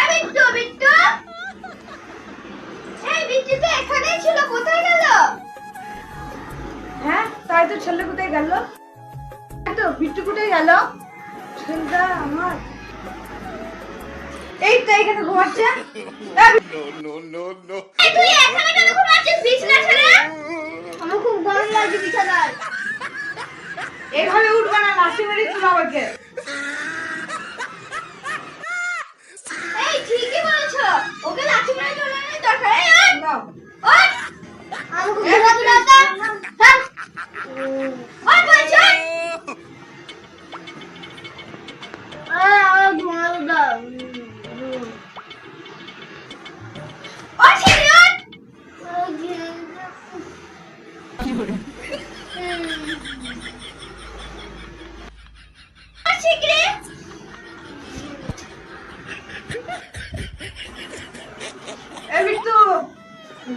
এ বিট্টু বিট্টু! এই বিট্টু তো এখানেই ছিল কোথায় গেল? হ্যাঁ তাই তো ছেলে কোথায় গেল? তো বিট্টু কোথায় গেল? ছেলেটা আমার। এই তো এখানে ঘুমাচ্ছে। এই, এই তুই এখানে কেন ঘুমাচ্ছিস বিছানা ছেড়ে? আমার খুব গরম লাগছে বিছানায়। এইভাবে উঠবে না লাশি মেরে তুলো আমাকে। এই ঠিকই বলছো। ওকে লাঠি মেরে চলানোর দরকার। এই ওঠ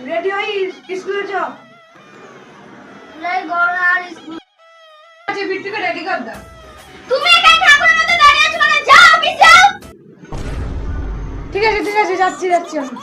রেডি হই স্কুলে যাও। নাই গরম আর স্কুল আচ্ছা বিট্টুকে রেডি কর দাও। তুমি এখানে ঠাকুরের মতো দাঁড়িয়ে আছো মানে যাও অফিস যাও। ঠিক আছে ঠিক আছে যাচ্ছি যাচ্ছি আমি।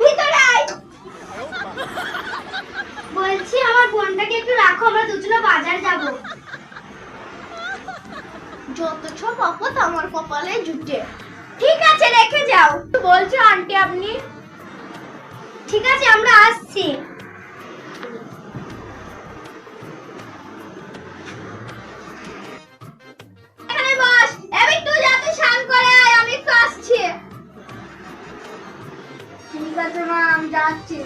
ভিতরে বলছি, আমার বোনটাকে একটু রাখো, আমরা দুজনে বাজার যাব। যত সব আপদ আমার কপালে জুটে। ঠিক আছে, রেখে যাও। বলছো, আন্টি আপনি? ঠিক আছে, আমরা আসছি। আমি যাচ্ছি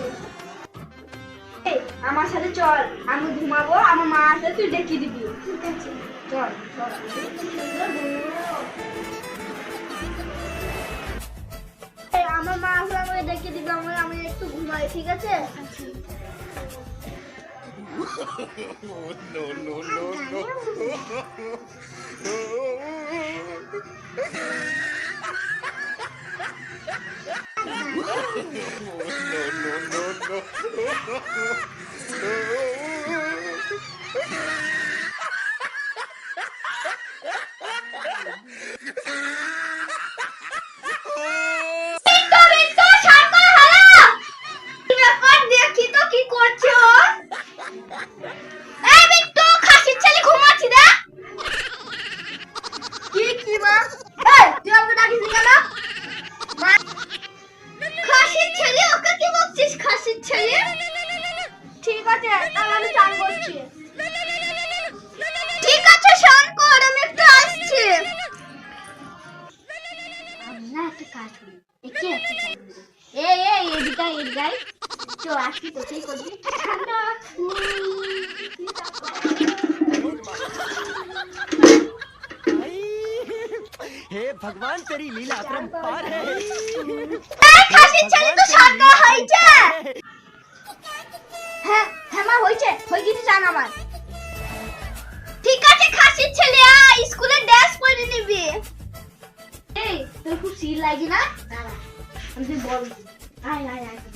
আমার সাথে চল আমি ঘুমাবো আমার মা আসলে তুই ডেকে দিবি ঠিক আছে আমার মা আসলে আমাকে ডেকে দিবে আমি আমি একটু ঘুমাই ঠিক আছে বিট্টু, Oh, যায় তো আজকে তোকেই করবি ঠান্ডা হে ভগবান তেরি লীলা পরম পার হে খাসি চাই তো সাগা হইছে হ্যাঁ হ্যাঁ মা হইছে হই গিয়েছে জান আমার ঠিক আছে খাসি ছেলে আয় স্কুলে ড্রেস পরে নিবি এই তোর খুব সিল লাগে না দাঁড়া আমি বল আয় আয় আয়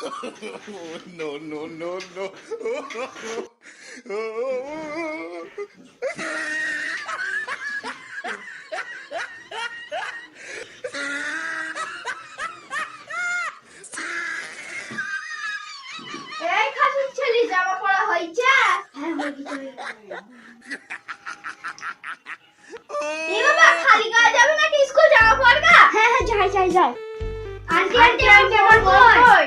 no, no, no, no. জামা হয়েছে? হ্যাঁ হয়ে গেছে এই বাবা খালি গায়ে যাবে নাকি স্কুল জামা পরগা হ্যাঁ হ্যাঁ যাই যাই যাই। আন্টি আন্টি আন্টি আমার কই?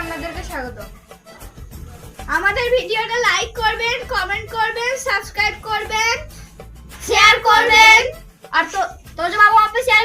আপনাদেরকে স্বাগত। আমাদের ভিডিওটা লাইক করবেন কমেন্ট করবেন সাবস্ক্রাইব করবেন শেয়ার করবেন। আর তো তোজো বাবু অফিসিয়াল